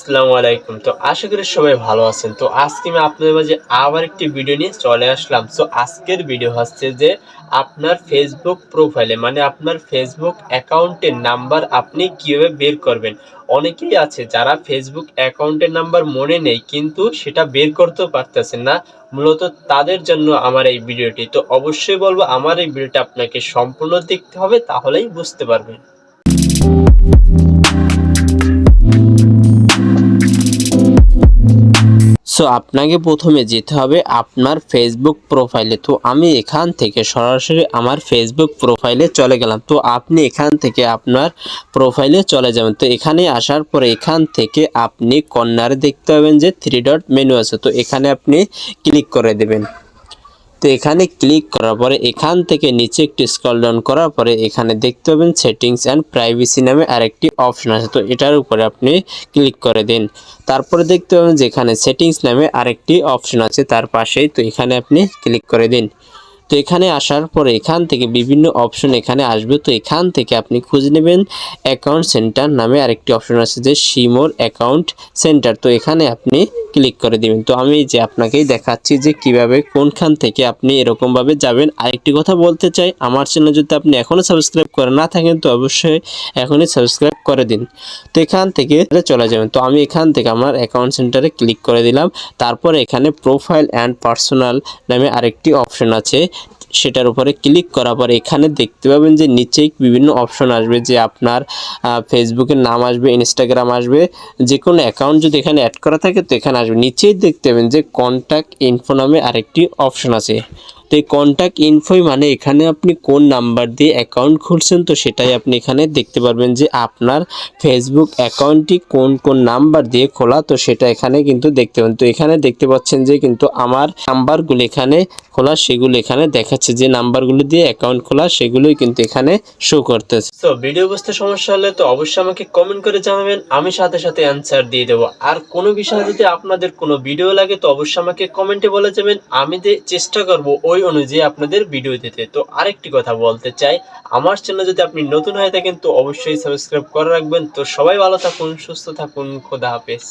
আসসালামু আলাইকুম। তো আশা করি সবাই ভালো আছেন। তো আজকে আমি আপনাদের মাঝে আবার একটি ভিডিও নিয়ে চলে আসলাম। তো আজকের ভিডিও হচ্ছে যে আপনার ফেসবুক প্রোফাইলে মানে আপনার ফেসবুক অ্যাকাউন্টের নাম্বার আপনি কীভাবে বের করবেন? অনেকেই আছে যারা ফেসবুক অ্যাকাউন্টের নাম্বার মনে নেই, কিন্তু সেটা বের করতেও পারতেছেন না। মূলত তাদের জন্য আমার এই ভিডিওটি। তো অবশ্যই বলব, আমার এই ভিডিওটা আপনাকে সম্পূর্ণ দেখতে হবে, তাহলেই বুঝতে পারবেন। সো আপনাকে প্রথমে যেতে হবে আপনার ফেসবুক প্রোফাইলে তো আমি এখান থেকে সরাসরি আমার ফেসবুক প্রোফাইলে চলে গেলাম। তো আপনি এখান থেকে আপনার প্রোফাইলে চলে যাবেন। তো এখানে আসার পরে এখান থেকে আপনি কর্নারে দেখতে পাবেন যে থ্রি ডট মেনু আছে। তো এখানে আপনি ক্লিক করে দেবেন। তো এখানে ক্লিক করার পরে এখান থেকে নিচে একটি স্ক্রল ডাউন করার পরে এখানে দেখতে পাবেন সেটিংস অ্যান্ড প্রাইভেসি নামে আরেকটি অপশন আছে। তো এটার উপরে আপনি ক্লিক করে দিন। তারপরে দেখতে পাবেন যে এখানে সেটিংস নামে আরেকটি অপশন আছে তার পাশেই। তো এখানে আপনি ক্লিক করে দিন। তো এখানে আসার পরে এখান থেকে বিভিন্ন অপশন এখানে আসবে। তো এখান থেকে আপনি খুঁজে নেবেন অ্যাকাউন্ট সেন্টার নামে আরেকটি অপশন আছে যে সিমোর অ্যাকাউন্ট সেন্টার তো এখানে আপনি ক্লিক করে দিবেন। তো আমি যে আপনাকেই দেখাচ্ছি যে কীভাবে কোনখান থেকে আপনি এরকমভাবে যাবেন। আরেকটি কথা বলতে চাই, আমার চ্যানেল যদি আপনি এখনও সাবস্ক্রাইব করে না থাকেন, তো অবশ্যই এখনই সাবস্ক্রাইব করে দিন। তো এখান থেকে চলে যাবেন। তো আমি এখান থেকে আমার অ্যাকাউন্ট সেন্টারে ক্লিক করে দিলাম। তারপরে এখানে প্রোফাইল অ্যান্ড পার্সোনাল নামে আরেকটি অপশন আছে। সেটার উপরে ক্লিক করার পরে এখানে দেখতে পাবেন যে নিচেই বিভিন্ন অপশন আসবে যে আপনার ফেসবুকের নাম আসবে ইনস্টাগ্রাম আসবে যে কোনো অ্যাকাউন্ট যদি এখানে অ্যাড করা থাকে তো এখানে আসবে। নিচেই দেখতে পাবেন যে কন্ট্যাক্ট ইনফো নামে আরেকটি অপশন আছে। তো এই কন্ট্যাক্ট ইনফোই মানে এখানে আপনি কোন নাম্বার দিয়ে অ্যাকাউন্ট খুলছেন তো সেটাই আপনি এখানে দেখতে পারবেন যে আপনার ফেসবুক অ্যাকাউন্টটি কোন কোন নাম্বার দিয়ে খোলা তো সেটা এখানে কিন্তু দেখতে পাবেন। তো এখানে দেখতে পাচ্ছেন যে কিন্তু আমার নাম্বারগুলো এখানে খোলা, সেগুলো এখানে দেখাচ্ছে যে নাম্বারগুলো দিয়ে অ্যাকাউন্ট খোলা, সেগুলোই কিন্তু এখানে শো করতেছে। তো ভিডিও বুঝতে সমস্যা হলে তো অবশ্যই আমাকে কমেন্ট করে জানাবেন। আমি সাথে সাথে অ্যান্সার দিয়ে দেবো। আর কোনো বিষয়ে যদি আপনাদের কোনো ভিডিও লাগে তো অবশ্যই আমাকে কমেন্টে বলে যাবেন। আমি চেষ্টা করব ওই অনুযায়ী আপনাদের ভিডিও দিতে। তো আরেকটি কথা বলতে চাই, আমার চ্যানেল যদি আপনি নতুন হয়ে থাকেন, তো অবশ্যই সাবস্ক্রাইব করে রাখবেন। তো সবাই ভালো থাকুন, সুস্থ থাকুন, খোদা হাফেজ।